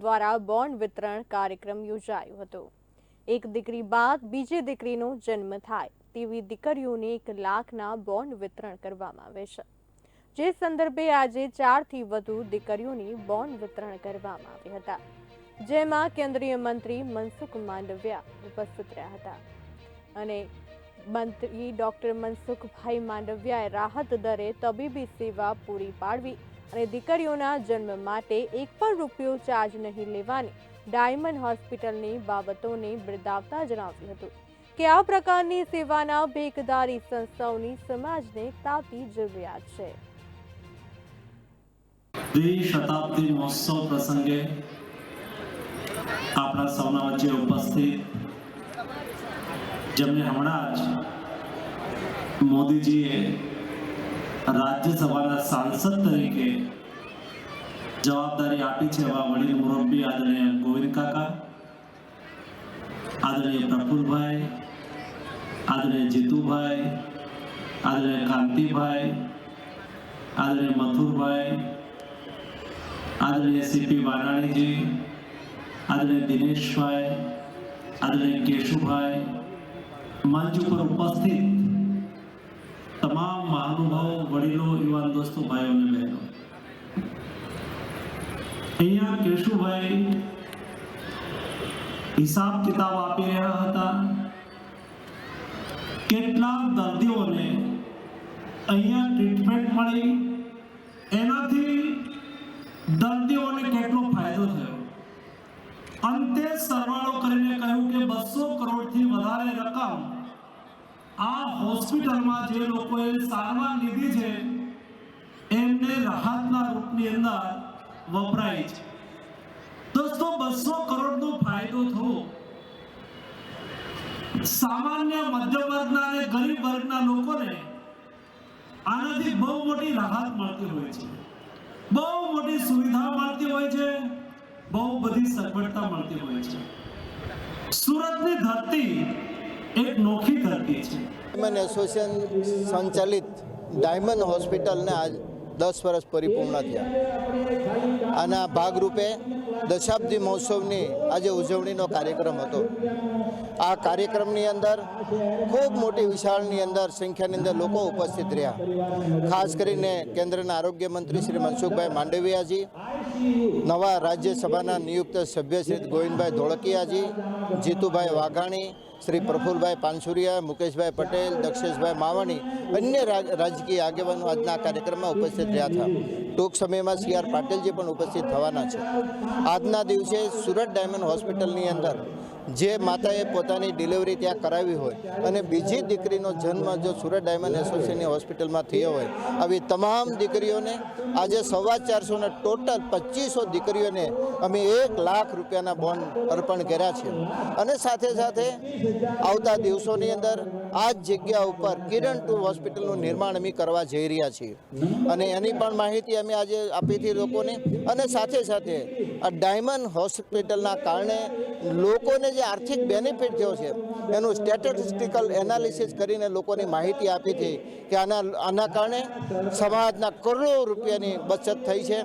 દ્વારા બોન્ડ વિતરણ કાર્યક્રમ યોજાયો હતો. એક દીકરી બાદ બીજી દીકરીનો જન્મ થાય તેવી દીકરીઓને એક લાખના બોન્ડ વિતરણ કરવામાં આવે છે. જે સંદર્ભે આજે ચારથી વધુ દીકરીઓની બોન્ડ વિતરણ કરવામાં આવ્યા હતા. જેમાં કેન્દ્રીય મંત્રી મનસુખ માંડવિયા ઉપસ્થિત રહ્યા હતા. અને મંત્રી ડોક્ટર મનસુખભાઈ માંડવિયાએ રાહત દરે તબીબી સેવા પૂરી પાડવી અને દીકરીઓના જન્મ માટે એક પણ રૂપિયો ચાર્જ નહીં લેવાની ડાયમંડ હોસ્પિટલની બાબતોને બિરદાવતા જણાવ્યું હતું કે આ પ્રકારની સેવાના ભેખદારી સંસ્થાઓની સમાજને તાપી જરૂરિયાત છે. દ્વિશતાબ્દી મહોત્સવ પ્રસંગે આપણા સૌના વચ્ચે ઉપસ્થિત જેમને હમણાં જ મોદીજીએ રાજ્યસભાના સાંસદ તરીકે જવાબદારી આપી છે એવા વડીલ મુરબ્બી આદરણીય ગોવિંદ કાકા, આદરણીય પ્રફુલભાઈ, આદરણીય જીતુભાઈ, આદરણીય કાંતિભાઈ, આદરણીય મથુરભાઈ, આદરણીય સીપી વાનાણીજી, આદરણીય દિનેશભાઈ, આદરણીય કેશુભાઈ મંચ ઉપર ઉપસ્થિત તમામ મહાનુભાવો, વડીલો, યુવાન દોસ્તો, ભાઈઓ અને બહેનો. અહીંયા કેશુભાઈ હિસાબ કિતાબ આપી રહ્યા હતા. કેટલા દર્દીઓને અહીંયા ટ્રીટમેન્ટ મળી. એનાથી દર્દીઓને કેટલો ફાયદો થયો? અંતે સરવાળો કરીને કહ્યું કે બસો કરોડથી વધારે રકમ આ હોસ્પિટલમાં જે લોકોએ સારવાર લીધી છે, એમને રાહતના રૂપની અંદર વપરાય છે. દોસ્તો, બસો કરોડનો ફાયદો થવો. સામાન્ય મધ્યમ વર્ગના અને ગરીબ વર્ગના લોકોને આનાથી બહુ મોટી રાહત મળતી હોય છે. બહુ મોટી સુવિધા મળતી હોય છે, બહુ બધી સગવડતા મળતી હોય છે. સુરતની ધરતી એક નોખી ધરતી છે. ડાયમંડ એસોસિએશન સંચાલિત ડાયમંડ હોસ્પિટલને આજ દસ વર્ષ પરિપૂર્ણ થયા. આના ભાગરૂપે દશાબ્દી મહોત્સવની આજે ઉજવણીનો કાર્યક્રમ હતો. આ કાર્યક્રમની અંદર ખૂબ મોટી વિશાળની અંદર સંખ્યાની અંદર લોકો ઉપસ્થિત રહ્યા. ખાસ કરીને કેન્દ્રના આરોગ્ય મંત્રી શ્રી મનસુખભાઈ માંડવિયાજી, નવા રાજ્યસભાના નિયુક્ત સભ્ય શ્રી ગોવિંદભાઈ ધોળકિયાજી, જીતુભાઈ વાઘાણી, શ્રી પ્રફુલભાઈ પાનસુરિયા મુકેશભાઈ પટેલ, દક્ષેશભાઈ માવાણી, અન્ય રાજકીય આગેવાનો આજના કાર્યક્રમમાં ઉપસ્થિત રહ્યા હતા. ટૂંક સમયમાં સી આર પાટીલજી પણ ઉપસ્થિત થવાના છે. આજના દિવસે સુરત ડાયમંડ હોસ્પિટલની અંદર જે માતાએ પોતાની ડિલિવરી ત્યાં કરાવી હોય અને બીજી દીકરીનો જન્મ જો સુરત ડાયમંડ એસોસિએશનની હોસ્પિટલમાં થયો હોય, આવી તમામ દીકરીઓને આજે સવા ચારસો ને ટોટલ પચીસો દીકરીઓને અમે એક લાખ રૂપિયાના બોન્ડ અર્પણ કર્યા છે. અને સાથે સાથે આવતા દિવસોની અંદર આ જ જગ્યા ઉપર કિરણ ટુ હોસ્પિટલનું નિર્માણ અમે કરવા જઈ રહ્યા છીએ. અને એની પણ માહિતી અમે આજે આપી હતી લોકોને. અને સાથે સાથે આ ડાયમંડ હોસ્પિટલના કારણે લોકોને જે આર્થિક બેનિફિટ થયો છે, એનું સ્ટેટિસ્ટિકલ એનાલિસિસ કરીને લોકોની માહિતી આપી હતી કે આના આના કારણે સમાજના કરોડો રૂપિયાની બચત થઈ છે.